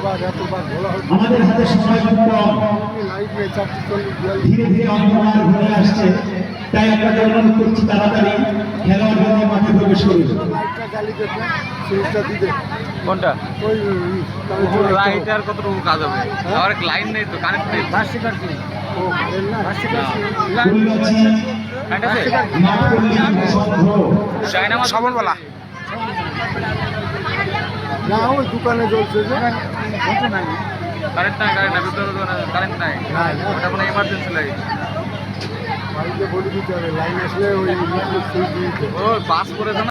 আমাদের হাতে সময় খুব কম ধীরে ধীরে অন্ধকার ঘরে আসছে। তাই আপনাদের অনুরোধ করছি তাড়াতাড়ি খেলোয়াড়দের মাঠে প্রবেশ করুন কোনটা। লাইটার কতটুকু কাজ হবে? আমার লাইন নেই তো কারেন্ট নেই। না ওই দোকানে চলছে যে। কারেন্ট নাই কারেন্ট নাই ভিতরে কারেন্ট নাই। ওটা কোনো ইমার্জেন্সি লাগে। বাড়িতে বলে দিতে হবে লাইন আসলে ওই সুইচ দিতে ও পাস করেছে না?